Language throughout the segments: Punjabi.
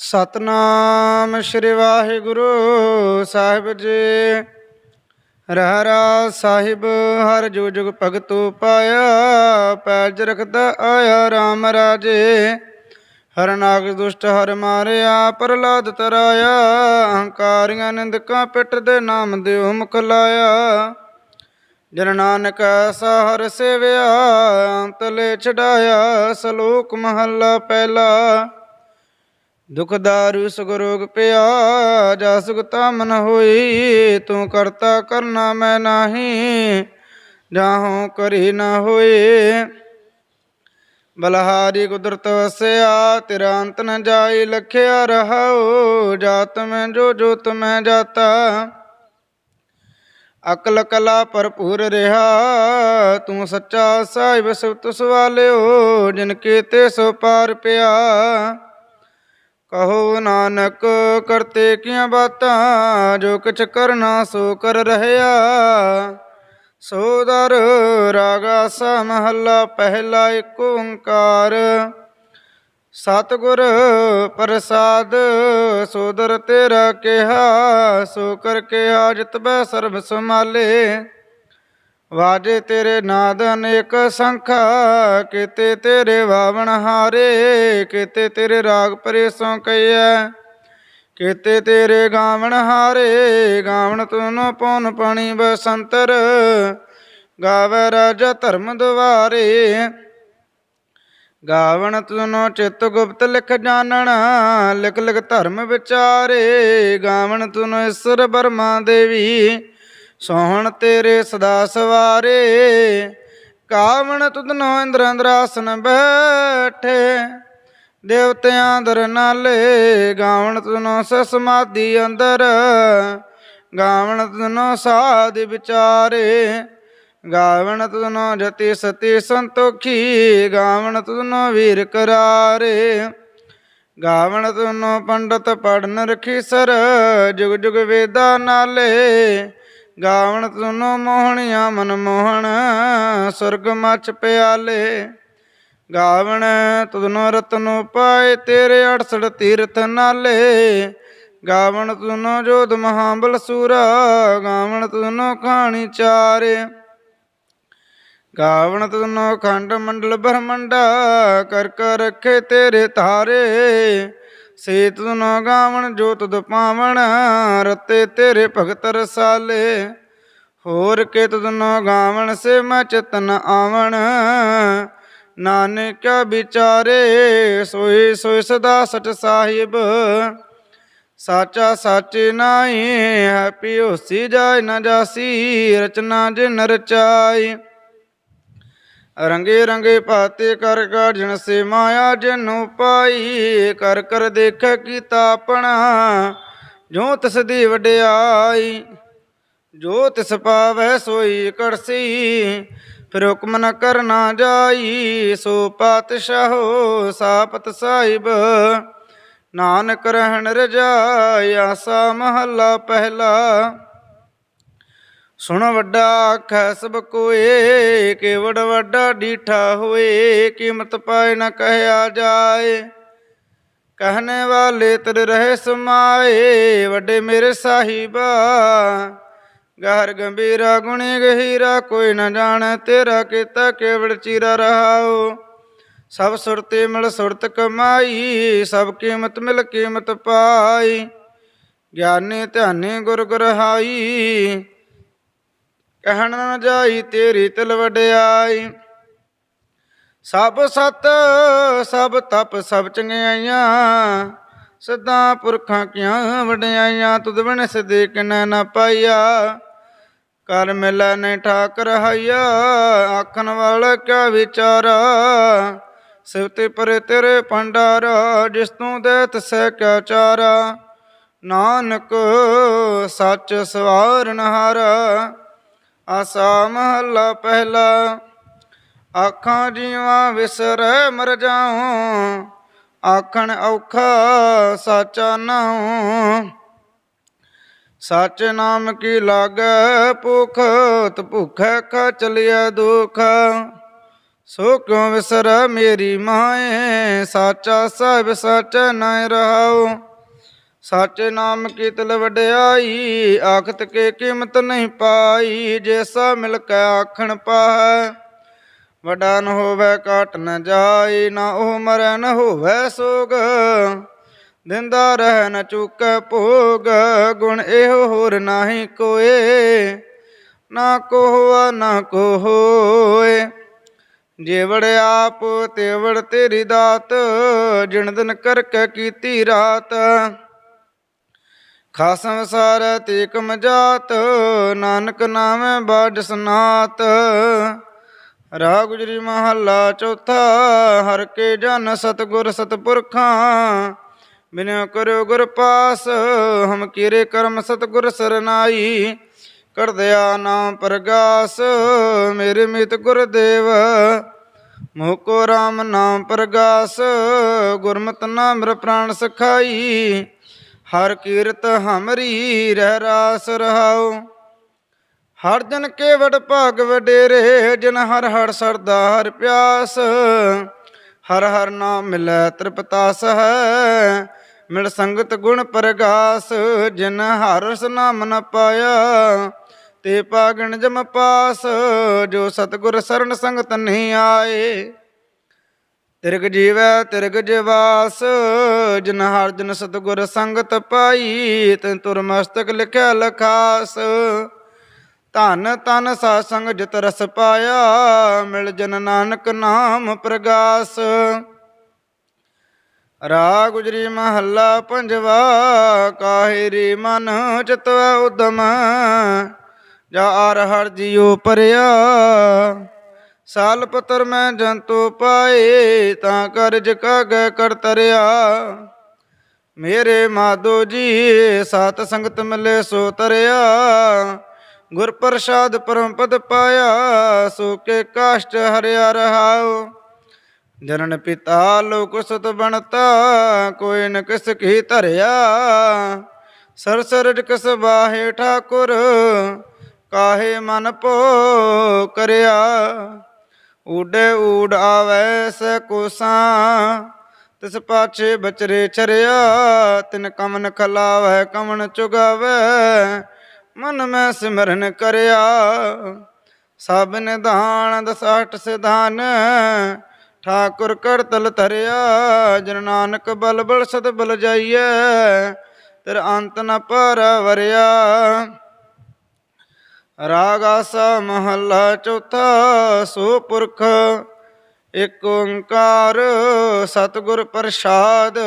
ਸਤਨਾਮ ਸ੍ਰੀ ਵਾਹਿਗੁਰੂ ਸਾਹਿਬ ਜੀ। ਰਹਿਰਾ ਸਾਹਿਬ, ਹਰ ਜੋ ਜੁਗ ਭਗਤੂ ਪਾਇਆ, ਪੈਜ ਰਖਦਾ ਆਇਆ RAM ਰਾਜੇ। ਹਰ ਨਾਗ ਦੁਸ਼ਟ ਹਰ ਮਾਰਿਆ ਪ੍ਰਲਾਦ ਤਰਾਇਆ ਅਹੰਕਾਰੀਆਂ ਨਿੰਦਕਾਂ ਪਿੱਟ ਦੇ ਨਾਮ ਦਿਓ ਮੁਖ ਲਾਇਆ। ਜਨ ਨਾਨਕ ਐਸਾ ਹਰ ਸੇਵਿਆ ਅੰਤਲੇ ਛਡਾਇਆ, ਸਲੋਕ ਮਹੱਲਾ ਪਹਿਲਾ। ਦੁਖ ਦਾਰੂ ਸੁਖ ਰੋਗ ਪਿਆ ਜਾ ਸੁਖਤਾ ਮਨ ਹੋਈ, ਤੂੰ ਕਰਤਾ ਕਰਨਾ ਮੈਂ ਨਾਹੀ, ਜਾਹੋਂ ਕਰੀ ਨਾ ਹੋਏ ਬਲਹਾਰੀ ਕੁਦਰਤ ਵਸਿਆ, ਤੇਰਾ ਅੰਤ ਨ ਜਾਈ, ਲਖਿਆ ਰਹਾਉ, ਜਾਤ ਮੈਂ ਜੋ ਜੋਤ ਮੈਂ ਜਾਤਾ। ਅਕਲ ਕਲਾ ਭਰਪੂਰ ਰਿਹਾ, ਤੂੰ ਸੱਚਾ ਸਾਹਿਬ ਸਿਫਤ ਸਵਾਲਿਓ, ਜਿਨ ਕੀਤੇ ਸੋ ਪਾਰ ਪਿਆ। ਕਹੋ ਨਾਨਕ, ਕਰਤੇ ਕੀਆਂ ਬਾਤਾਂ, ਜੋ ਕਿਛ ਕਰਨਾ ਸੋ ਕਰ ਰਹਿਆ। ਸੋ ਦਰ ਰਾਗਾ ਸਾ ਮਹੱਲਾ, ਪਹਿਲਾ ਏਕ ਓੰਕਾਰ। ਸਤਿਗੁਰ ਪ੍ਰਸਾਦ ਸੋਦਰ ਤੇਰਾ ਕਿਹਾ, ਸੋ ਕਰ ਕੇ ਆਜਤ ਬੈ ਸਰਬ ਸਮਾਲੇ ਵਾਜੇ ਤੇਰੇ ਨਾਦ ਅਨੇਕ ਸੰਖਾ, ਕਿਤੇ ਤੇਰੇ ਵਾਵਣ ਹਾਰੇ, ਕਿਤੇ ਤੇਰੇ ਰਾਗ ਪਰੇਸੋਂ ਕਈਐ ਕਿਤੇ ਤੇਰੇ ਗਾਵਣ ਹਾਰੇ, ਗਾਵਣ ਤੁਨੋ ਪਉਨ ਪਾਣੀ ਬਸੰਤਰ, ਗਾਵੇ ਰਾਜਾ ਧਰਮ ਦੁਆਰੇ, ਗਾਵਣ ਤੁਨੋ ਚਿਤ ਗੁਪਤ ਲਿਖ ਜਾਣਨ, ਲਿਖ ਲਿਖ ਧਰਮ ਵਿਚਾਰੇ, ਗਾਵਣ ਤੁਨੋ ਈਸ਼ਰ ਬਰਮਾ ਦੇਵੀ ਸੋਹਣ ਤੇਰੇ ਸਦਾ ਸਵਾਰੇ, ਕਾਵਣ ਤੁਧਨੋ ਇੰਦਰ ਅੰਦਰਾਸਨ ਬੈਠੇ। ਦੇਵਤਿਆਂ ਦਰ ਨਾਲੇ, ਗਾਵਣ ਤੁਨੋ ਸਸਮਾਦੀ ਅੰਦਰ, ਗਾਵਣ ਤੁਨੋ ਸਾਧ ਵਿਚਾਰੇ। ਗਾਵਣ ਤੁਨੋ ਜਤੀ ਸਤੀ ਸੰਤੋਖੀ, ਗਾਵਣ ਤੁਨੋ ਵੀਰ ਕਰਾਰੇ। ਗਾਵਣ ਤੁਨੋ ਪੰਡਤ ਪੜਨ ਰਖੀ ਸਰ, ਜੁਗ ਜੁਗ ਵੇਦਾ ਨਾਲੇ ਗਾਵਣ ਤੁਨੋ ਮੋਹਣਿਆ ਮਨ ਮੋਹਣ, ਸੁਰਗ ਮਚ ਪਿਆਲੇ। ਗਾਵਣ ਤੁਨੋ ਰਤਨੋ ਪਾਏ ਤੇਰੇ 68 ਤੀਰਥ ਨਾਲੇ। ਗਾਵਣ ਤੁਨੋ ਜੋਧ ਮਹਾਬਲ ਸੂਰਾ, ਗਾਵਣ ਤੁਨੋ ਖਾਣੀ ਚਾਰੇ। ਗਾਵਣ ਤੁਨੋ ਖੰਡ ਮੰਡਲ ਬ੍ਰਹਮੰਡਾ, ਕਰ ਕਰ ਰੱਖੇ ਤੇਰੇ ਧਾਰੇ। ਸੇ ਤੁਨੋ ਗਾਵਣ ਜੋ ਤੁਧ ਪਾਵਣ, ਰਤੇ ਤੇਰੇ ਭਗਤ ਰਸਾਲੇ। ਹੋਰ ਕੇ ਤੁਧਨੋ ਗਾਵਣ, ਸੇ ਮੈਂ ਚਤਨ ਆਵਣ। ਨਾਨਕ ਵਿਚਾਰੇ ਸੋਈ ਸੋਈ ਸਦਾ ਸਚ ਸਾਹਿਬ। ਸਾਚਾ ਸਾਚੇ ਨਾਹੀ, ਹੈ ਪਿਓਸੀ ਜਾਇ ਨਾ ਜਾਸੀ, ਰਚਨਾ ਜਿਨ ਰਚਾਈ। ਰੰਗੇ ਰੰਗੇ ਭਾਤੇ ਕਰ ਕਾਜਣ ਸੇ ਮਾਇਆ ਜਨੂ ਪਾਈ। ਕਰ ਕਰ ਦੇਖ ਕੀਤਾ ਆਪਣਾ, ਜੋ ਤਿਸ ਦੀ ਵਡਿਆਈ, ਜੋ ਤਿਸ ਪਾਵੈ ਸੋਈ ਕਰਸੀ। ਫਿਰ ਹੁਕਮ ਨ ਕਰਨਾ ਜਾਈ, ਸੋ ਪਾਤਸ਼ਾਹੋ ਸਾਪਤ ਸਾਹਿਬ। ਨਾਨਕ ਰਹਿਣ ਰਜਾਇਆ ਸਾ ਮਹੱਲਾ ਪਹਿਲਾ। ਸੁਣ ਵੱਡਾ ਆਖੈ, ਸਭ ਕੋਏ, ਕੇਵੜ ਵੱਡਾ ਡੀਠਾ ਹੋਏ, ਕੀਮਤ ਪਾਏ ਨਾ ਕਹਿਆ ਜਾਏ। ਕਹਨੇ ਵਾਲੇ ਤਰ ਰਹੇ ਸਮਾਏ, ਵੱਡੇ ਮੇਰੇ ਸਾਹਿਬਾ। ਗਹਰ ਗੰਭੀਰਾ ਗੁਣੀ ਗਹੀਰਾ, ਕੋਈ ਨਾ ਜਾਣੈ ਤੇਰਾ ਕੀਤਾ ਕੇਵੜ ਚੀਰਾ ਰਹਾਓ ਸਭ ਸੁਰਤੇ ਮਿਲ ਸੁਰਤ ਕਮਾਈ, ਸਭ ਕੀਮਤ ਮਿਲ ਕੀਮਤ ਪਾਈ। ਗਿਆਨੀ ਧਿਆਨੀ ਗੁਰ ਗੁਰਹਾਈ ਕਹਿਣ ਨ ਜਾਈ ਤੇਰੀ ਤਿਲ ਵਡਿਆਈ। ਸਭ ਸਤ, ਸਭ ਤਪ, ਸਭ ਚੰਗਿਆਈਆਂ। ਸਦਾ ਪੁਰਖਾਂ ਕੀਆਂ ਵਡਿਆਈਆਂ, ਤੁਧ ਬਿਨ ਸਦੇ ਕਿਨੈ ਨ ਪਾਈਆ। ਕਰ ਮਿਲੈ ਨੇ ਠਾਕ ਰਹਾਈਆ ਆਖਣ ਵਾਲਾ ਕਿਆ ਵਿਚਾਰਾ। ਸਿਵਤੇ ਪਰੇ ਤੇਰੇ ਭੰਡਾਰਾ, ਜਿਸ ਤੂੰ ਦੇ ਤਸੈ ਕਿਆ ਚਾਰਾ। ਨਾਨਕ ਸੱਚ ਸਵਾਰਨ ਹਾਰਾ। ਆਸਾ ਮਹੱਲਾ ਪਹਿਲਾ, ਆਖਾਂ ਜੀਵਾਂ ਵਿਸਰੈ ਮਰ ਜਾਉ, ਆਖਣ ਔਖਾ ਸਾਚਾ ਨਾਉ। ਸੱਚ ਨਾਮ ਕੀ ਲਾਗੈ ਭੁਖ, ਤ ਭੁਖੈ ਖਾ ਚਲਿਐ ਦੁਖ। ਸੋ ਕਿਉ ਵਿਸਰ ਮੇਰੀ ਮਾਏ, ਸਾਚਾ ਸਾਹਿਬ ਸਾਚਾ ਨਾਇ ਰਹਾਉ। ਸਾਚੇ ਨਾਮ ਕੀ ਤਲ ਵਡਿਆਈ, ਆਖਤ ਕੇ ਕੀਮਤ ਨਹੀਂ ਪਾਈ ਜੈਸਾ ਮਿਲ ਕੇ ਆਖਣ ਪਾਹੈ। ਵਡਾ ਨ ਹੋਵੇ ਕਾਟ ਨ ਜਾਈ, ਨਾ ਉਹ ਮਰੈ ਨ ਹੋਵੇ ਸੋਗ। ਦਿੰਦਾ ਰਹਿ ਨ ਚੁੱਕੈ ਭੋਗ, ਗੁਣ ਇਹੋ ਹੋਰ ਨਾਹੀ ਕੋਏ। ਨਾ ਕੋ ਨਾ ਕੋ ਹੋਏ ਜੇਵੜ ਆਪ, ਤੇਵੜ ਤੇਰੀ ਦਾਤ, ਜਿਣ ਦਿਨ ਕਰਕੇ ਕੀਤੀ ਰਾਤ। ਖਾਸਮ ਸਾਰ ਤੇ ਕਮ ਜਾਤ, ਨਾਨਕ ਨਾਮੈ ਬਾਜ ਸਨਾਤ। ਰਾਗ ਗੁਜਰੀ ਮਹੱਲਾ ਚੌਥਾ, ਹਰ ਕੇ ਜਨ ਸਤਗੁਰ ਸਤਪੁਰਖਾਂ। ਬਿਨਿ ਕਰਿਓ ਗੁਰ ਪਾਸ, ਹਮ ਕੀਰੇ ਕਰਮ ਸਤਗੁਰ ਸਰਨਾਈ। ਕਰ ਦਿਆ ਨਾਮ ਪ੍ਰਗਾਸ, ਮੇਰੇ ਮਿਤ ਗੁਰਦੇਵ। ਮੋਹ ਰਾਮ ਨਾਮ ਪ੍ਰਗਾਸ, ਗੁਰਮਤਿ ਨਾਮ ਰ ਪ੍ਰਾਣ ਸਖਾਈ। ਹਰ ਕੀਰਤ ਹਮਰੀ ਰਹਿ ਰਾਸ ਰਹਾਉ। ਹਰ ਜਨ ਕੇ ਵਡ ਭਾਗ ਵਡੇਰੇ, ਜਿਨ ਹਰ ਹਰ ਸਰਦਾ ਹਰ ਪਿਆਸ। ਹਰ ਹਰ ਨਾਮ ਮਿਲੈ ਤ੍ਰਿਪਤਾਸ ਹੈ, ਮਿਲ ਸੰਗਤ ਗੁਣ ਪ੍ਰਗਾਸ। ਜਿਨ ਹਰ ਰਸ ਨ ਪਾਇਆ, ਤੇ ਪਾਗਣ ਜਮ ਪਾਸ। ਜੋ ਸਤਗੁਰ ਸਰਨ ਸੰਗਤ ਨਹੀਂ ਆਏ ਤਿਰਗ ਜੀਵੈ, ਤਿਰਗ ਜਵਾਸ, ਜਿਨ ਹਰ ਜਨ ਸਤਗੁਰ ਸੰਗਤ ਪਾਈ, ਤਨ ਤੁਰ ਮਸਤਕ ਲਿਖਿਆ ਲਖਾਸ। ਧਨ ਤਨ ਸਾ ਸੰਗ ਜਿਤ ਰਸ ਪਾਇਆ, ਮਿਲ ਜਨ ਨਾਨਕ ਨਾਮ ਪ੍ਰਗਾਸ। ਰਾ ਗੁਜਰੀ ਮਹੱਲਾ ਪੰਜਵਾ, ਕਾਹੇ ਰੇ ਮਨ ਚਤਵ ਉਦਮ, ਜਾ ਆਰ ਹਰ ਜੀਉ ਪਰਿਆ। ਸਾਲ ਪਤਰ ਮੈਂ ਜੰਤੂ ਪਾਏ, ਤਾਂ ਕਰਜ ਕਾਗੈ ਕਰ ਤਰਿਆ। ਮੇਰੇ ਮਾਧੋ ਜੀ, ਸਤ ਸੰਗਤ ਮਿਲੇ ਸੋ ਤਰਿਆ। ਗੁਰ ਪ੍ਰਸਾਦ ਪਰਮ ਪਦ ਪਾਇਆ, ਸੋ ਕੇ ਕਾਸ਼ਟ ਹਰਿਆ ਰਹਾਓ ਜਨਨ ਪਿਤਾ ਲੋਕ ਸੁਤ ਬਣਤਾ, ਕੋਈ ਨ ਕਿਸ ਕੀ ਧਰਿਆ। ਸਰ ਸਰਜ ਕਿਸ ਬਾਹੇ ਠਾਕੁਰ, ਕਾਹੇ ਮਨ ਪੋ ਕਰਿਆ। ਊਡੇ ਊੜ ਆਵੈ ਸ ਕੋਸਾਂ, ਤਿਸ ਪਾਛੇ ਬਚਰੇ ਚਰਿਆ ਤਿਨ ਕਮਨ ਖਲਾਵੈ, ਕਮਨ ਚੁਗਾਵੈ, ਮਨ ਮੈਂ ਸਿਮਰਨ ਕਰਿਆ। ਸਭ ਨਿਧਾਨ ਦਸਾਟ ਸਿਧਾਨ, ਠਾਕੁਰ ਕਰਤਲ ਧਰਿਆ, ਜਨ ਨਾਨਕ ਬਲ ਬਲ ਸਤ ਬਲ ਜਾਈਐ ਤੇਰ ਅੰਤ ਨ ਪਰ ਵਰਿਆ। ਰਾਗ ਆਸਾ ਮਹੱਲਾ ਚੌਥਾ ਸੋ ਪੁਰਖ ਇਕ ਓੰਕਾਰ ਸਤਿਗੁਰ ਪ੍ਰਸਾਦ।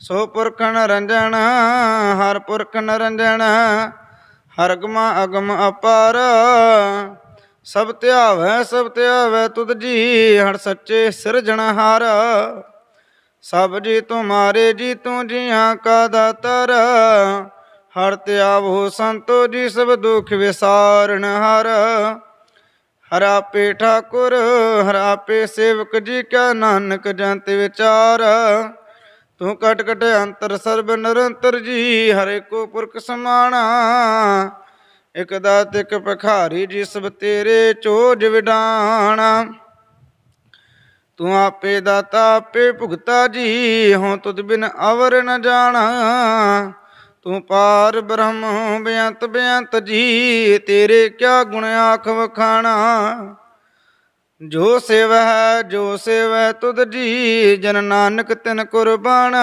ਸੋ ਪੁਰਖ ਨਰੰਜਨ, ਹਰ ਪੁਰਖ ਨਰੰਜਨ, ਹਰ ਗਮਾ ਅਗਮ ਅਪਾਰ। ਸਭ ਧਿਆਵੈ ਸਭ ਧਿਆਵੈ ਤੁਧ ਜੀ, ਹਰ ਸੱਚੇ ਸਿਰਜਣਹਾਰ ਸਭ ਜੀ ਤੁਮਾਰੇ ਜੀ ਤੂੰ ਜੀਆਂ ਕਾ ਦਾਤਰ ਹਰ ਧਿਆਵੋ ਸੰਤੋ ਜੀ ਸਭ ਦੁਖ ਵਿਸਾਰਨ ਹਰ। ਹਰਾ ਪੇ ਠਾਕੁਰ, ਹਰ ਆਪੇ ਸੇਵਕ ਜੀ ਕਾ ਨਾਨਕ ਜੰਤ ਵਿਚਾਰ। ਤੂੰ ਕਟ ਕਟ ਅੰਤਰ ਸਰਬ ਨਿਰੰਤਰ ਜੀ, ਹਰੇ ਕੋ ਪੁਰਖ ਸਮਾਣਾ। ਇਕ ਦਾਤ ਇਕ ਭਖਾਰੀ ਜੀ ਸਭ ਤੇਰੇ ਚੋਜ ਵਿਡਾਣਾ। ਤੂੰ ਆਪੇ ਦਾਤਾ ਆਪੇ ਭੁਗਤਾ ਜੀ, ਹਉ ਤੁਧ ਬਿਨ ਅਵਰ ਨ ਜਾਣਾ। ਤੂੰ ਪਾਰ ਬ੍ਰਹਮ ਬੇਅੰਤ ਬੇਅੰਤ ਜੀ, ਤੇਰੇ ਕਿਆ ਗੁਣ ਆਖ ਵਖਾਣਾ? ਜੋ ਸੇਵ ਹੈ ਜੋ ਸੇਵੈ ਤੁਧ ਜੀ, ਜਨ ਨਾਨਕ ਤਿਨ ਕੁਰਬਾਨਾ।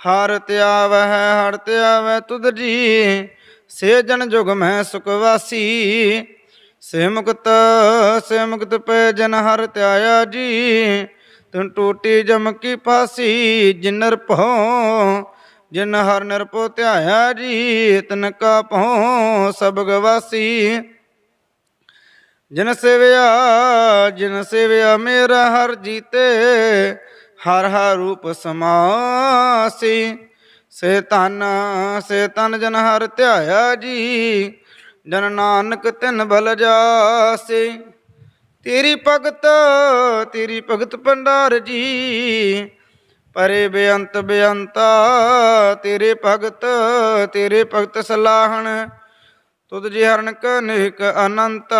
ਹਰ ਧਿਆਵੈ ਹਰ ਧਿਆਵੈ ਤੁਧ ਜੀ, ਸੇ ਜਨ ਜੁਗ ਮੈਂ ਸੁਖ ਵਾਸੀ। ਸੇ ਮੁਕਤ ਸੇ ਮੁਕਤ ਪੈ ਜਨ ਹਰ ਤਿਆਇਆ ਜੀ, ਤਨ ਟੋਟੀ ਜਮ ਕੀ ਫਾਸੀ ਜਿਨਰ ਭਉ ਜਿਨ ਹਰ ਨਿਰਪੋ ਧਿਆਇਆ ਜੀ ਤਨ ਕਾ ਭਉ ਸਭ ਗਵਾਸੀ ਜਿਨ ਸੇਵਿਆ ਜਿਨ ਸੇਵਿਆ ਮੇਰਾ ਹਰ ਜੀਤੇ, ਹਰ ਹਰ ਰੂਪ ਸਮਾਸੀ। ਸੇ ਤਨ ਸੇ ਤਨ ਜਨ ਹਰ ਧਿਆਇਆ ਜੀ, ਜਨ ਨਾਨਕ ਤਿਨ ਬਲ ਜਾਸੀ। ਤੇਰੀ ਭਗਤ ਤੇਰੀ ਭਗਤ ਭੰਡਾਰ ਜੀ ਪਰੇ ਬੇਅੰਤ ਬੇਅੰਤਾ, ਤੇਰੇ ਭਗਤ ਤੇਰੇ ਭਗਤ ਸਲਾਹਣ। ਤੁਧ ਜੀ ਹਰਨਕ ਨੇਕ ਅਨੰਤ,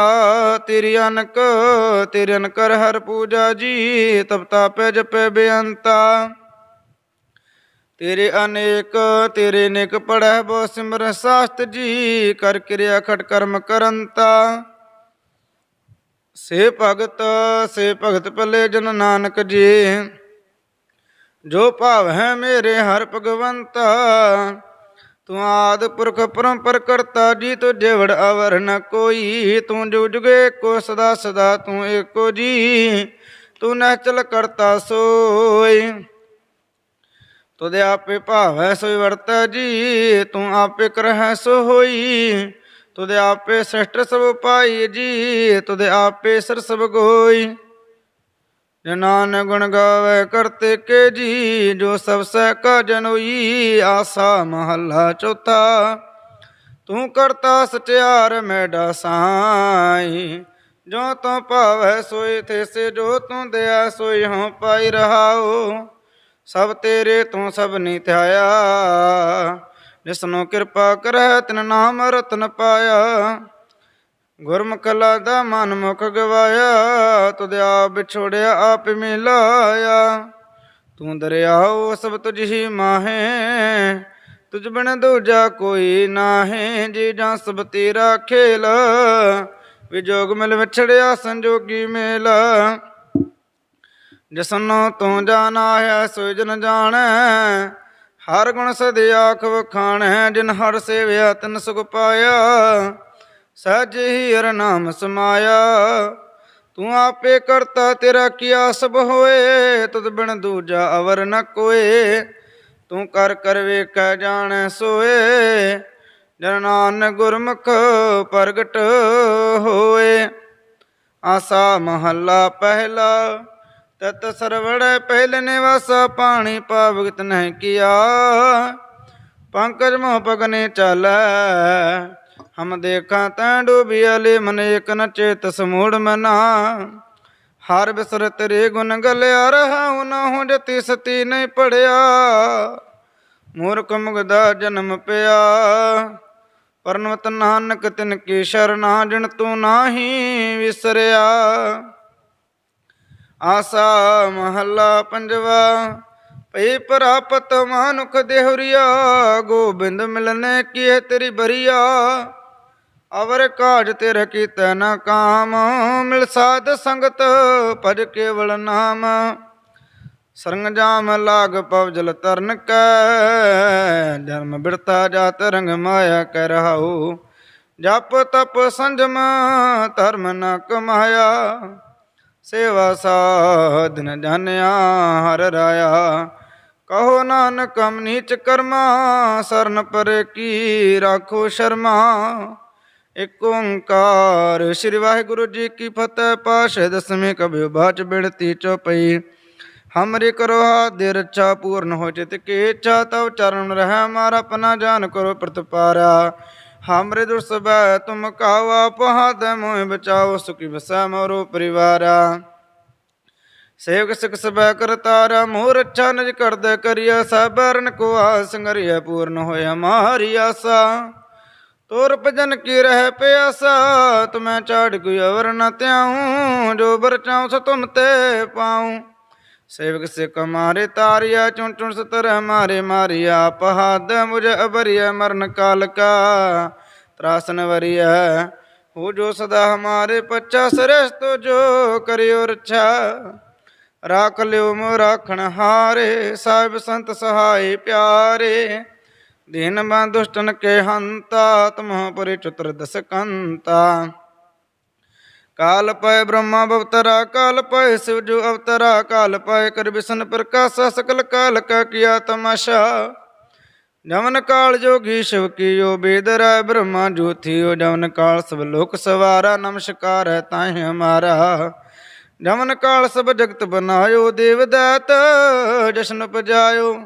ਤੇਰੀ ਅਨਕ, ਤੇਰੇ ਅਨਕਰ ਹਰ ਪੂਜਾ ਜੀ, ਤਪ ਤਾਪੈ ਜਪੈ ਬੇਅੰਤਾ। ਤੇਰੇ ਅਨੇਕ, ਤੇਰੇ ਨਿਕ ਪੜੈ ਬੋ ਸਿਮਰ ਸਾਸਤ ਜੀ, ਕਰ ਕਿਰਿਆ ਖਟ ਕਰਮ ਕਰੰਤਾ। ਸੇ ਭਗਤ ਸੇ ਭਗਤ ਭਲੇ ਜਨ ਨਾਨਕ ਜੀ। ਜੋ ਭਾਵ ਹੈ ਮੇਰੇ ਹਰ ਭਗਵੰਤ, ਤੂੰ ਆਦ ਪੁਰਖ ਪਰੰਪਰ ਕਰਤਾ ਜੀ ਤੁਝੇ ਵੜ ਅਵਰ ਨ ਕੋਈ। ਤੂੰ ਜੋ ਜੁਗੇ ਕੋ ਸਦਾ ਸਦਾ ਤੂੰ ਏਕੋ ਜੀ। ਤੂੰ ਨਚਲ ਕਰਤਾ ਸੋਈ। ਤੁਦੇ ਆਪੇ ਭਾਵੈ ਸੋਈ ਵਰਤੈ ਜੀ, ਤੂੰ ਆਪੇ ਕਰਹਿ ਸੋ ਹੋਈ ਤੁਦੇ ਆਪੇ ਸ੍ਰਿਸ਼ਟ ਸਭ ਪਾਈ ਜੀ ਤੁਦੇ ਆਪੇ ਸਰ ਸਭ ਗੋਈ। ਜਨਾਨ ਗੁਣ ਗਾਵੇ ਕਰਤੇ ਕੇ ਜੀ, ਜੋ ਸਭ ਸਹਿ ਕਾ ਜਨੋਈ ਆਸਾ ਮਹੱਲਾ ਚੌਥਾ। ਤੂੰ ਕਰਤਾ ਸਚਿਆਰ ਮੈਡਾ ਸਾਈ, ਜੋ ਤੂੰ ਭਾਵੈ ਸੋਈ ਤੇ ਸੇ ਜੋ ਤੂੰ ਦਿਆ ਸੋਈ ਹਉ ਪਾਈ ਰਹਾਓ ਸਭ ਤੇਰੇ ਤੂੰ ਸਭ ਨੀ ਧਿਆਇਆ, ਜਿਸਨੂੰ ਕਿਰਪਾ ਕਰੈ ਤਿਨ ਨਾਮ ਰਤਨ ਪਾਇਆ। ਗੁਰਮੁਖ ਲਾਦਾ ਮਨ ਮੁਖ ਗਵਾਇਆ, ਤੁਧ ਆਪ ਵਿਛੋੜਿਆ ਆਪ ਮਿਲਾਇਆ ਤੂੰ ਦਰਿਆਓ ਸਭ ਤੁਝ ਹੀ ਮਾਹੇ, ਤੁਝ ਬਿਨ ਦੂਜਾ ਕੋਈ ਨਾਹੀ। ਜੀ ਜਾਂ ਸਭ ਤੇਰਾ ਖੇਲ ਵਿਜੋਗ ਮਿਲ ਵਿਛੜਿਆ, ਸੰਜੋਗੀ ਮੇਲ। ਜਸਨੋ ਤੂੰ ਜਾਣਾ ਹੈ ਸੋ ਜਨ ਜਾਣੈ, ਹਰ ਗੁਣ ਸਦੇ ਆਖ ਵਖਾਣੈ। ਜਿਨ ਹਰ ਸੇਵਿਆ, ਤਨ ਸੁਖ ਪਾਇਆ। ਸਹਿਜ ਹੀ ਹਰ ਨਾਮ ਸਮਾਇਆ। ਤੂੰ ਆਪੇ ਕਰਤਾ ਤੇਰਾ ਕੀਆ ਸਭ ਹੋਏ, ਤਦ ਬਿਨ ਦੂਜਾ ਅਵਰ ਨ ਕੋਏ। ਤੂੰ ਕਰ ਕਰ ਵੇਖੈ ਜਾਣੈ ਸੋਏ, ਜਨ ਨਾਨਕ ਗੁਰਮੁਖ ਪ੍ਰਗਟ ਹੋਏ। ਆਸਾ ਮਹੱਲਾ ਪਹਿਲਾ, ਤਤ ਸਰਵੜ ਪਹਿਲ ਨਿਵਾਸਾ, ਪਾਣੀ ਪਾਵਗਤ ਨਹੀਂ ਕੀਆ। ਪੰਕਜ ਮੋਹ ਪਗਨੇ ਚਾਲੈ ਹਮ ਦੇਖਾਂ ਤੈਂ ਡੂਬਿਆਲੇ ਮਨ ਇਕ ਨ ਚੇਤ ਸਮੂੜ ਮਨਾ। ਹਰ ਬਿਸਰ ਤੇਰੇ ਗੁਣ ਗਲਿਆ ਰਹਾ ਨਾ ਹੋ ਜਤੀ ਸਤੀ ਨਹੀਂ ਪੜਿਆ। ਮੂਰਖ ਮੁਗਦਾ ਜਨਮ ਪਿਆ। ਪਰਨਵਤ ਨਾਨਕ ਤਿਨ ਕੀ ਸ਼ਰਨਾ, ਜਿਨ ਤੂੰ ਨਾਹੀ ਵਿਸਰਿਆ। ਆਸਾ ਮਹੱਲਾ ਪੰਜਵਾ ਪਈ ਪ੍ਰਾਪਤ ਮਾਨੁਖ ਦੇਹੁਰੀਆ, ਗੋਬਿੰਦ ਮਿਲਨੇ ਕੀਏ ਤੇਰੀ ਬਰੀਆ। ਅਵਰ ਕਾਜ ਤੇਰੇ ਕੀਤੇ ਨ ਕਾਮ, ਮਿਲ ਸਾਧ ਸੰਗਤ ਭਜ ਕੇਵਲ ਨਾਮ। ਸਰੰਗ ਜਾਮ ਲਾਗ ਪਵ ਜਲ ਤਰਨ ਕੈ, ਜਨਮ ਬਿਰਤਾ ਜਾਤ ਰੰਗ ਮਾਇਆ ਕਹਿ ਰਹਾਉ। ਜਪ ਤਪ ਸੰਜਮ ਧਰਮ ਨ ਕਮਾਇਆ। ਸੇਵਾ ਸਾਧਨ ਜਾਣਿਆ ਹਰ ਰਾਇਆ। ਕਹੋ ਨਾਨਕ ਕਮ ਨੀਚ ਕਰਮਾ, ਸਰਨ ਪਰ ਕੀ ਰਾਖੋ ਸ਼ਰਮਾ। ਇਕ ਓੰਕਾਰ ਸ੍ਰੀ ਵਾਹਿਗੁਰੂ ਜੀ ਕੀ ਫਤਿਹ ਪਾਸ਼ੇ ਦਸਵੇਂ ਕਬਿ ਬਾਚ ਬਿੜਤੀ ਚੋਪਈ। ਹਮਰੇ ਕਰੋ ਹਾਦੇ ਰੱਛਾ ਪੂਰਨ ਹੋ ਚਿਤ ਕੇ ਇੱਛਾ, ਤਵ ਚਰਨ ਰਹਿ ਮਾਰਾ ਪਨਾ ਜਾਨ ਕਰੋ ਪ੍ਰਤਪਾਰਾ। ਹਮਰੇ ਦੁਰਸਬੈ ਤੁਮ ਕਾਓ ਆਪ ਹਾਦ ਮੋਹਿ ਬਚਾਓ, ਸੁਖੀ ਵਸੈ ਮੋਰੋ ਪਰਿਵਾਰਾ। ਸੇਵਕ ਸਿਖ ਸਬੈ ਕਰਤਾਰਾ ਮੋਰ ਅੱਛਾ ਨਿਜ ਕਰਦਾ ਕਰਿਆ ਸਬਰਨ ਕੋ ਆਸ ਸੰਗਰਿਆ ਪੂਰਨ ਹੋਇਆ ਮਾਰੀ ਆਸਾ। ਤੋਰ ਭਜਨ ਕੀ ਰਹਿ ਪਿਆਸਾ, ਤੁਮੈ ਚਾੜ ਕੋਈ ਅਵਰ ਨ ਤਿਆਉ ਜੋ ਬਰ ਚਾਉ ਤੁਮ ਤੇ ਪਾਉ। ਸੇਵਕ ਸਿਖ ਮਾਰੇ ਤਾਰਿਆ, ਚੁਣ ਚੁਣ ਸਤਰ ਮਾਰੇ ਮਾਰਿਆ, ਪਹਾਦ ਮੁਝ ਅਬਰਿਆ ਮਰਨ ਕਾਲ ਕਾ ਤਰਾਸਨ ਵਰਿਆ ਹੋ ਜੋ ਸਦਾ ਹਮਾਰੇ ਪੱਚਾ ਸਰਸਤੋ ਜੋ ਕਰਿਓ ਰਛਾ। ਰਾਖ ਲਿਓ ਮੋ ਰਾਖਣ ਹਾਰੇ, ਸਾਹਿਬ ਸੰਤ ਸਹਾਈ ਪਿਆਰੇ। ਦੀਨ ਬੰਦ ਦੁਸ਼ਟਨ ਕੇ ਹੰਤਾ, ਤਮਹ ਪੁਰੇ ਚਤੁਰ ਕਾਲ ਪੈ ਬ੍ਰਹਮਾ ਅਵਤਰਾ ਕਾਲ ਪੈ ਸਿਵ ਜੋ ਅਵਤਰਾ, ਕਾਲ ਪੈ ਕਰ ਵਿਸ਼ਨ ਪ੍ਰਕਾਸ਼, ਸਕਲ ਕਾਲ ਕਾ ਕੀਆ ਤਮਾਸ਼ਾ। ਜਮਨ ਕਾਲ ਜੋਗੀ ਸ਼ਿਵ ਕੀਓ ਬੇਦਰਾ, ਬ੍ਰਹਮਾ ਜੋਥੀਓ ਜਮਨ ਕਾਲ ਸਭ ਲੋਕ ਸਵਾਰਾ, ਨਮਸਕਾਰ ਹੈ ਤਾਹਿ ਹਮਾਰਾ। ਜਮਨ ਕਾਲ ਸਭ ਜਗਤ ਬਨਾਇਓ, ਦੇਵ ਦਾਤ ਜਸ਼ਨ ਪਜਾਇਓ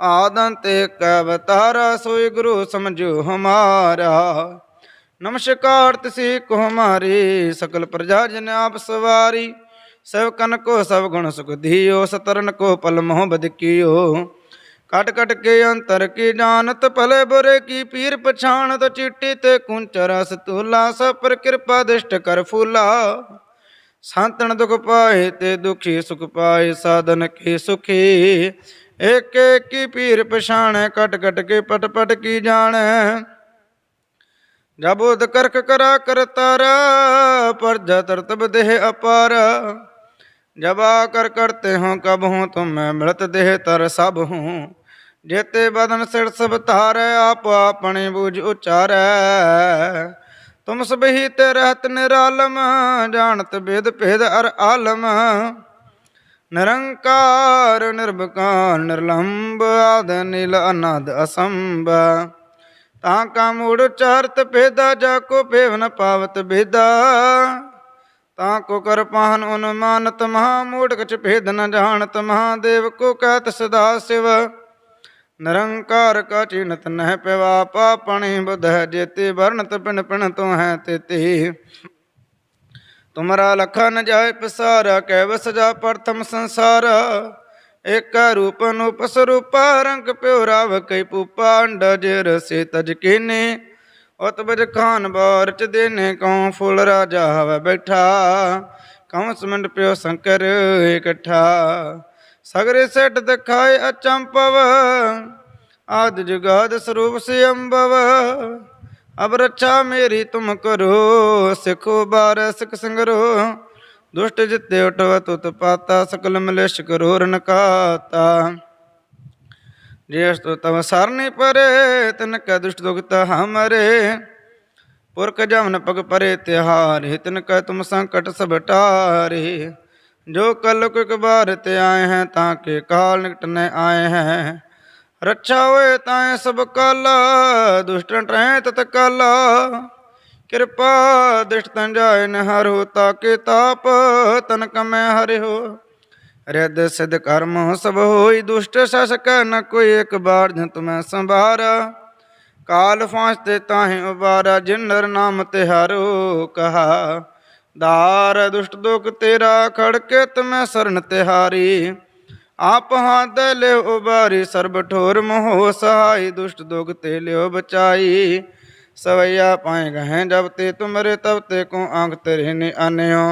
ਆਦੰਤ ਏਕ ਅਵਤਾਰਾ, ਸੋਈ ਗੁਰੂ ਸਮਝੋ ਹਮਾਰਾ। ਨਮਸਕਾਰ, ਤਿਸੀ ਕੋ ਹਮਾਰੀ, ਸਕਲ ਪ੍ਰਜਾ ਜਨ ਆਪ ਸਵਾਰੀ। ਸਭ ਕਨ ਕੋ, ਸਭ ਗੁਣ ਸੁਖ ਧੀਓ, ਸਤਰਨ ਕੋ ਪਲ ਮੋਹ ਬਦ ਕਟ ਕਟ ਕੇ ਅੰਤਰ ਕੀ ਜਾਣਤ, ਭਲੇ ਬੁਰੇ ਕੀ ਪੀਰ ਪਛਾਣਤ, ਚਿੱਟੀ ਤੇ ਕੁੰਚ ਰਸ ਤੁਲਾ ਸਭ ਪਰ ਕਿਰਪਾ ਦਿਸ਼ਟ ਕਰ ਫੂਲਾ। ਸੰਤਨ ਦੁਖ ਪਾਏ ਤੇ ਦੁਖੀ ਸੁਖ ਪਾਏ, ਸਾਧਨ ਕੀ ਸੁਖੀ। ਏਕ ਏਕ ਕੀ ਪੀਰ ਪਛਾਣੈ, ਕਟ ਕਟ ਕੇ ਪਟ ਪਟ ਕੀ ਜਾਣੈ। ਜਬ ਉਦ ਕਰਕ ਕਰਾ ਕਰਤਾਰ ਪਰ ਜਤਰਤਬ ਦੇਹ ਅਪਾਰ। ਜਬਾ ਕਰ ਕਰਤੇ ਹੋ ਕਬ ਹੂੰ ਤੁਮ ਮੈਂ ਮਿਲਤ ਦੇਹ ਤਰ ਸਭ ਹੂੰ ਜੇਤੇ ਬਦਨ ਸਿਰ ਸਭ ਧਾਰ, ਆਪ ਆਪਣੇ ਬੂਝ ਉਚਾਰੈ। ਤੁਮ ਸਭਹੀ ਤੇ ਰਹਤ ਨਿਰਾਲਮ, ਜਾਣਤ ਬੇਦ ਭੇਦ ਅਰ ਆਲਮ। ਨਿਰੰਕਾਰ ਨਿਰਭਕਾਰ ਨਿਰਲੰਭ ਆਦ ਨਿਲ ਅਨਦ ਅਸੰਭ। ਤਾਂ ਕਾ ਮੂੜ ਚਾਰਤ ਭੇਦਾ, ਜਾ ਕੋ ਭੇਵਨ ਪਾਵਤ ਭੇਦਾ। ਤਾਂ ਕੋ ਕਰ ਪਾਹਨ ਅਨੁਮਾਨਤ ਮਹਾ ਮੂੜ ਕਛ ਭੇਦ ਨ ਜਾਣਤ ਮਹਾਦੇਵ ਕੋ ਕਹਿਤ ਸਦਾ ਸਿਵ। ਨਿਰੰਕਾਰ ਕਾ ਚਿਨਤ ਨਹਿ ਪਿਵਾ, ਪਾਪਣੀ ਬੁਧੈ ਜੇਤੇ, ਵਰਣਤ ਪਿਣ ਪਿਣ ਤੋ ਹੈ ਤੇਤੇ। ਤੁਮਰਾ ਲਖਾ ਨ ਜਾਏ ਪਸਾਰਾ ਕਹਿ ਵਸ ਜਾ ਪ੍ਰਥਮ ਸੰਸਾਰ। ਏਕ ਰੂਪ ਅਨੂਪ ਸਰੂਪਾ, ਰੰਗ ਪਿਓ ਰਾਵ ਕਈ ਪੂਪਾ ਅੰਡਾ ਜੇ ਰਸੇ ਤਜ ਕੀਨੇ। ਉਤ ਬਜ ਖਾਨ ਬਾਰ ਦੇਨੇ, ਕਉ ਫੁੱਲ ਰਾਜਾ ਹਵ ਬੈਠਾ। ਕਉ ਸਮੰਡ ਪਿਓ ਸ਼ੰਕਰ ਇਕੱਠਾ। ਸਗਰੇ ਸੈਟ ਦਿਖਾਏ ਅਚੰਪਵ ਆਦ ਜੁਗਾਦ ਸਰੂਪ ਸੇ ਅੰਬਵ। ਅਬ ਰੱਛਾ ਮੇਰੀ ਤੁਮ ਕਰੋ, ਸਿਖੋ ਬਾਰ ਸਿਖ ਸੰਗਰੋ। ਦੁਸ਼ਟ ਜਿਤੇ ਉਟਵ ਤੁਤ ਪਾਤਾ ਸਕਲ ਮਲੇਸ਼ ਕਰੋ ਰਨਕਾਤਾ ਜੇਸ ਤੋ ਤਵ ਸਰਨੀ ਪਰੇ ਤਨ ਕੈ ਦੁਸ਼ਟ ਦੁਖਤ ਹਮਰੇ ਪੁਰਖ ਜਮਨ ਪਗ ਪਰੇ ਤਿਹਾਰ ਹਿਤਨ ਕੈ ਤੁਮ ਸੰਕਟ ਸਭ ਟਾਰੇ ਜੋ ਕਲ ਕੋ ਇੱਕ ਬਾਰ ਤੇ ਆਏ ਹੈ ਤਾਂ ਕੇ ਕਾਲ ਨਿਕਟ ਨ ਆਏ ਹੈ ਰੱਛਾ ਹੋਏ ਤਾਂ ਕਿਰਪਾ ਦਿਸ਼ਟ ਤਨ ਜਾਏ ਨ ਹਰੋ ਤਾਕੇ ਤਾਪ, ਤਨ ਕਮੈ ਹਰਿਓ। ਰਿਦ ਸਿਧ ਕਰਮ ਸਭ ਹੋਈ ਦੁਸ਼ਟ ਸਸਕ ਨ ਕੋਈ ਇੱਕ ਬਾਰ ਜਨ ਤੁਮੈ ਸੰਭਾਰ। ਕਾਲ ਫਾਂਸ ਤੇ ਤਾਹੇ ਉਬਾਰਾ, ਜਿਨ ਨਰ ਨਾਮ ਤੇ ਹਰੋ ਕਹਾ। ਦਾਰ ਦੁਸ਼ਟ ਦੁਖ ਤੇਰਾ, ਖੜਕੇ ਤੁਮੈ ਸਰਨ ਤਿਹਾਰੀ। ਆਪ ਹੱਥ ਲਿਓ ਉਬਾਰੀ, ਸਰਬ ਠੋਰ ਮੋਹ ਸਹਾਈ, ਦੁਸ਼ਟ ਦੁਖ ਤੇ ਲਿਓ ਬਚਾਈ। ਸਵਈਆ ਪਾਏ ਗਹਿ ਜਬ ਤੇ ਤੁਮਰੇ ਤਬ ਤੇ ਕੋ ਆਂਖ ਤੇਰੇ ਨੇ ਆਨਿਓ।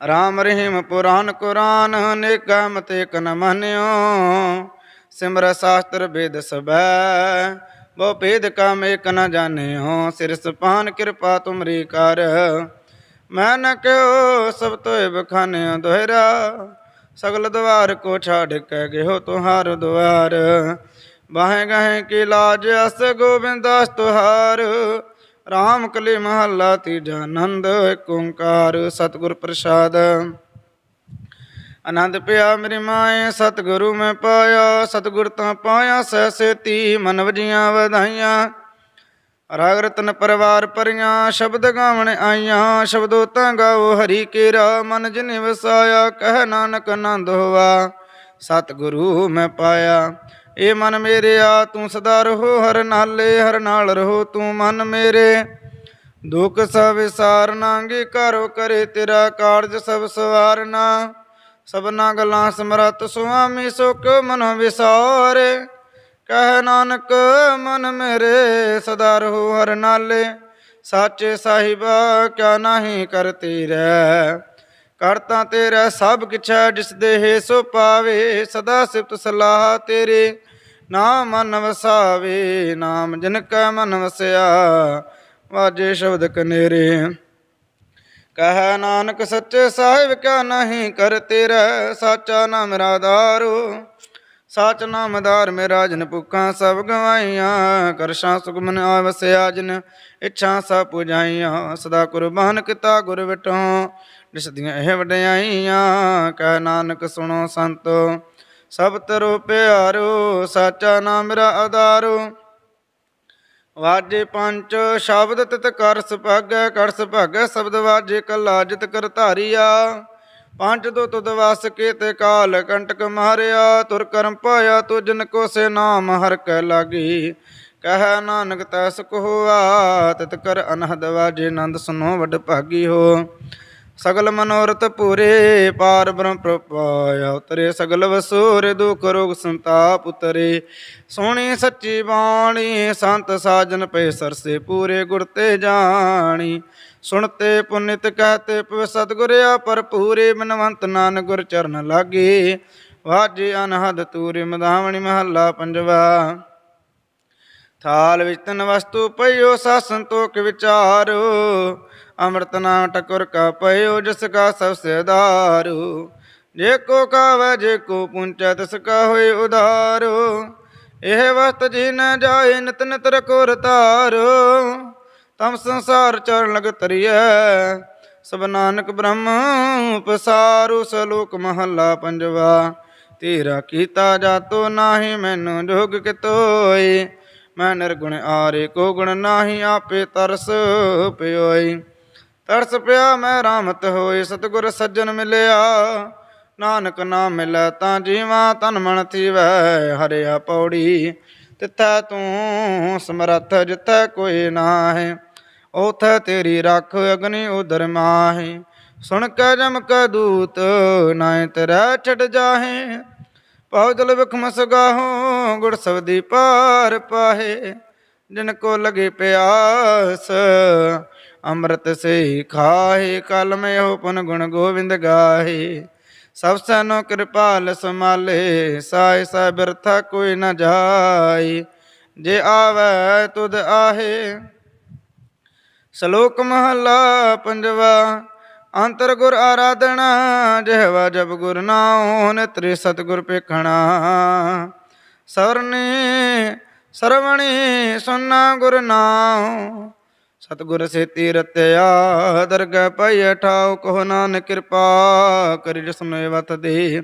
ਰਾਮ ਰਹੀਮ ਪੁਰਾਨ ਕੁਰਾਨ ਅਨੇਕਾ ਮਤੇ ਕਨ ਮੰਨਿਓ। ਸਿਮਰ ਸ਼ਾਸਤਰ ਵੇਦ ਸਬੈ ਬੋ ਭੇਦ ਕਮ ਏਕ ਨ ਜਾਣਿਓ। ਸਿਰ ਸੁਪਾਨ ਕਿਰਪਾ ਤੁਮਰੀ ਕਰ, ਮੈਂ ਨ ਕਿਉ ਸਭ ਤੋਏ ਬਖਾਨਿਓ ਦੁਹਰਾ। ਸਗਲ ਦਵਾਰ ਕੋ ਛਾੜ ਕੇ ਗਿਓ ਤੁਹਾਰ ਦੁਆਰ। ਬਾਹੇ ਗਹੇ ਕੀ ਲਾਜ ਅਸ ਗੋਬਿੰਦਾਸ ਤੁਹਾਰ ਰਾਮ ਕਲੀ ਮਹੱਲਾ ਤੀਜਾ ਆਨੰਦ ਏਕ ਓੰਕਾਰ ਸਤਿਗੁਰ ਪ੍ਰਸਾਦ। ਆਨੰਦ ਪਿਆ ਮੇਰੀ ਮਾਏ, ਸਤਿਗੁਰੂ ਮੈਂ ਪਾਇਆ, ਸਤਿਗੁਰ ਤਾਂ ਪਾਇਆ, ਸਹਿ ਸੇਤੀ ਮਨ ਵਜੀਆਂ ਵਧਾਈਆਂ। ਰਾਗ ਰਤਨ ਪਰਵਾਰ ਪਰੀਆਂ, ਸ਼ਬਦ ਗਾਵਣ ਆਈਆਂ ਸ਼ਬਦੋ ਤਾਂ ਗਾਓ ਹਰੀ ਕੇਰਾ, ਮਨ ਜਿਨੇ ਵਸਾਇਆ, ਕਹਿ ਨਾਨਕ ਆਨੰਦ ਹੋਵਾ ਸਤਿਗੁਰੂ ਮੈਂ ਪਾਇਆ ਏ ਮਨ ਮੇਰਿਆ ਤੂੰ ਸਦਾ ਰਹੋ, ਹਰ ਨਾਲੇ ਹਰ ਨਾਲ ਰਹੋ, ਤੂੰ ਮਨ ਮੇਰੇ। ਦੁਖ ਸਭ ਵਿਸਾਰਨਾਂਗੇ ਘਰੋ ਕਰੇ ਤੇਰਾ ਕਾਰਜ ਸਭ ਸਵਾਰਨਾ। ਸਭਨਾ ਗਲਾਂ ਸਮਰਤ ਸੁਆਮੀ ਸੁਖ ਮਨ ਵਿਸਾਰੇ। ਕਹਿ ਨਾਨਕ, ਮਨ ਮੇਰੇ, ਸਦਾ ਰਹੋ, ਹਰ ਨਾਲੇ। ਸਾਚੇ ਸਾਹਿਬਾ, ਕਿਆ ਨਹੀਂ ਕਰਤੀ ਰਹਿ। ਕਰਤਾ ਤੇਰਾ ਸਭ ਕਿਛਾ ਜਿਸ ਦੇਹ ਸੋ ਪਾਵੇ, ਸਦਾ ਸਿਫਤ ਸਲਾਹ ਤੇਰੇ। ਨਾਮ ਮਨ ਵਸਾਵੇ, ਨਾਮ ਜਿਨ ਕੈ ਮਨ ਵਸਿਆ, ਵਾਜੇ ਸ਼ਬਦ ਕਨੇਰੇ। ਕਹ ਨਾਨਕ, ਸੱਚੇ ਸਾਹਿਬ ਕਿਆ ਨਹੀਂ ਕਰ ਤੇਰਾ, ਸਾਚਾ ਨਾਮ ਮੇਰਾ ਦਾਰੂ ਨਾਮ ਨਾਮਦਾਰ ਮੇਰਾ ਜਨ ਭੁੱਖਾਂ ਸਭ ਗਵਾਈਆਂ, ਕਰਸ਼ਾਂ ਸੁਖਮਨ ਆਵਸਿਆ ਜਨ ਇੱਛਾ ਸਭ ਪੁਜਾਈਆਂ। ਸਦਾ ਕੁਰਬਾਨ ਕੀਤਾ ਗੁਰ ਵਿਟੋ ਜਿਸ ਦੀਆਂ ਇਹ ਵਡਿਆਈਆਂ, ਕਹਿ ਨਾਨਕ ਸੁਣੋ ਸੰਤੋ। ਸਭ ਤਰੋ ਪਿਆਰੋ ਸਾਚਾ ਨਾਮ ਮੇਰਾ ਆਧਾਰੋ ਵਾਜੇ ਪੰਜ ਸ਼ਬਦ ਤਿਤ ਕਰ ਸੁਭਾਗੈ ਕਰ ਸੁਭਾਗੈ, ਸ਼ਬਦ ਵਾਜੇ ਕਲਾ ਜਿਤ ਕਰ ਧਾਰੀਆ। ਪੰਜ ਦੋ ਤੁਧ ਵਸ ਕੇ ਤੇ ਕਾਲ, ਕੰਟਕ ਮਾਰਿਆ। ਤੁਰ ਕਰਮ ਪਾਇਆ ਤੁਜਨ ਕੋ ਸੇ ਨਾਮ, ਹਰ ਕੈ ਲਾਗੀ। ਕਹਿ ਨਾਨਕ ਤੈਸ ਕੋ ਹੋਆ, ਤਿਤ ਕਰ ਅਨਹਦ ਵਾਜੇ ਨੰਦ ਸੁਨੋ, ਵਡ ਭਾਗੀ ਹੋ। ਸਗਲ ਮਨੋਰਥ ਪੂਰੇ, ਪਾਰ ਬ੍ਰਹਮ ਪ੍ਰਪਾਇਆ ਉਤਰੇ। ਸਗਲ ਵਸੂਰ, ਦੁਖ ਰੋਗ ਸੰਤਾਪ ਉਤਰੇ। ਸੋਹਣੀ ਸੱਚੀ ਬਾਣੀ, ਸੰਤ ਸਾਜਨ ਪਏ ਸਰਸੇ, ਪੂਰੇ ਗੁਰ ਤੇ ਜਾਣੀ। ਸੁਣਤੇ ਪੁਨਿਤ ਕਹਤੇ ਪਵ ਸਤਗੁਰਿਆ ਪਰ ਪੂਰੇ ਮਨਵੰਤ ਨਾਨਕ ਗੁਰ ਚਰਨ ਲਾਗੇ। ਵਾਜੇ ਅਨਹਦ ਤੂਰੇ ਮਦਾਵਣੀ ਮਹੱਲਾ ਪੰਜਵਾ। ਥਾਲ ਵਿੱਚ ਤਨ ਵਸਤੂ ਪਈਓ ਸਾ ਸੰਤੋਖ ਵਿਚਾਰੋ। ਅੰਮ੍ਰਿਤ ਨਾਮ ਟਕੁਰ ਕਾ ਪਈਓ ਜਿਸ ਕਾ ਸਭ ਸੇਦਾਰੂ ਜੇ ਕੋ ਕਾਵੈ, ਜੇ ਕੋ ਪੁੰਚੈ, ਤਿਸ ਕਾ ਹੋਏ ਉਧਾਰੋ ਇਹ ਵਸਤ ਜੀ ਨ ਜਾਏ, ਨਿਤ ਨਿਤ ਰਕੋ ਰਤਾਰੋ। ਤਮ ਸੰਸਾਰ ਚਰਨ ਲਗ ਤਰੀਐ ਸਭ ਨਾਨਕ ਬ੍ਰਹਮ ਪਸਾਰੂ ਸਲੋਕ ਮਹੱਲਾ ਪੰਜਵਾ। ਤੇਰਾ ਕੀਤਾ ਜਾਤੋ ਨਾਹੀ, ਮੈਨੂੰ ਜੋਗ ਕਿਤੋਈ। ਮੈਂ ਨਿਰਗੁਣ ਆਰੇ, ਕੋ ਗੁਣ ਨਾਹੀ, ਆਪੇ ਤਰਸ ਪਿਓਈ। ਤਰਸ ਪਿਆ ਮੈਂ ਰਾਮਤ ਹੋਏ ਸਤਿਗੁਰ ਸੱਜਣ ਮਿਲਿਆ। ਨਾਨਕ ਨਾਮ ਮਿਲੈ ਤਾਂ ਜੀਵਾਂ, ਤਨ ਮਨ ਥੀਵੈ, ਹਰਿਆ ਪੌੜੀ। ਤਿੱਥੈ ਤੂੰ ਸਮਰੱਥ ਜਿੱਥੈ ਕੋਈ ਨਾਹੀ ਉਥੈ ਤੇਰੀ ਰੱਖ ਅਗਨੀ ਉਦਰ ਮਾਹੀ। ਸੁਣ ਕੇ ਜਮ ਕੈ ਦੂਤ ਨਾਇ ਤੇਰਾ ਛੱਡ ਜਾਹੇ। ਪਾਉ ਜਲ ਵਿਖਮ ਸਗਾਹੋ ਗੁਰ ਸਬਦੀ ਪਾਰ ਪਾਹੇ। ਜਿਨ ਕੋ ਲਗੇ ਪਿਆਸ ਅੰਮ੍ਰਿਤ ਸੇ ਖਾਹੇ ਕਲ ਮੈਂ ਹੋ ਪੁਨ ਗੁਣ ਗੋਵਿੰਦ ਗਾਹੇ। ਸਭ ਸਨੋ ਕਿਰਪਾਲ ਸਮਾਲੇ ਸਾਇ ਸਾ ਬਿਰਥਾ ਕੋਈ ਨ ਜਾਈ ਜੇ ਆਵੈ ਤੁਧ ਆਹੇ, ਸ਼ਲੋਕ ਮਹਲਾ ਪੰਜਵਾ, ਅੰਤਰ ਗੁਰ ਆਰਾਧਨਾ, ਜਿਹਵਾ ਜਬ ਗੁਰ ਨਾਉ ਨਿਤਰੇ ਸਤਗੁਰ ਪੇਖਣਾ ਸਰਨੇ, ਸਰਵਣੀ ਸੁਨਾ ਗੁਰ ਨਾਉ। ਸਤਗੁਰ ਸੇ ਤੀਰਤਿਆ ਦਰਗਹਿ ਪਈ ਠਾਉ ਕੋ ਨਾਨਕ ਕਿਰਪਾ ਕਰਿ ਜਸਮੇ ਵਤ ਦੇ।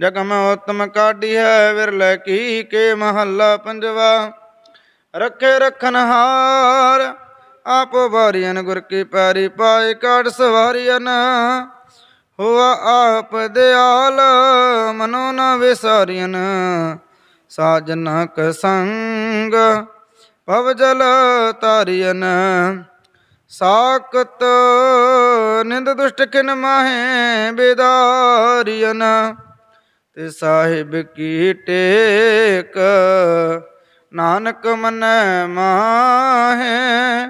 ਜਗ ਮੈਂ ਉਤਮ ਕਾਢੀ ਹੈ ਵਿਰਲੇ ਕੀ ਕੇ ਮਹੱਲਾ ਪੰਜਵਾ। ਰੱਖੇ ਰਖਨ ਹਾਰ, ਆਪੋ ਵਾਰੀਨ ਗੁਰ ਕੀ ਪੈਰੀ ਪਾਏ ਕਾੜ ਸਵਾਰੀਨ ਹੋਆ ਆਪ ਦਿਆਲ, ਮਨੋ ਨਾ ਵਿਸਾਰੀਨ ਸਾਜਨ ਕ ਸੰਗ ਭਵ ਜਲ ਤਾਰੀਨ ਸਾਕਤ ਨਿੰਦ ਦੁਸ਼ਟ ਕਿਨ ਮਾਹੇ ਬੇਦਾਰੀਨ ਤੇ ਸਾਹਿਬ ਕੀ ਟੇਕ ਨਾਨਕ ਮਨੈ ਮਾਹੇ,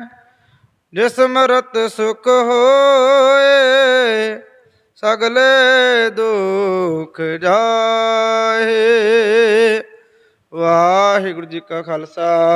ਜਿਸ ਮਰਤ ਸੁਖ ਹੋਏ, ਸਗਲੇ ਦੁਖ ਜਾਏ ਵਾਹਿਗੁਰੂ ਜੀ ਕਾ ਖਾਲਸਾ।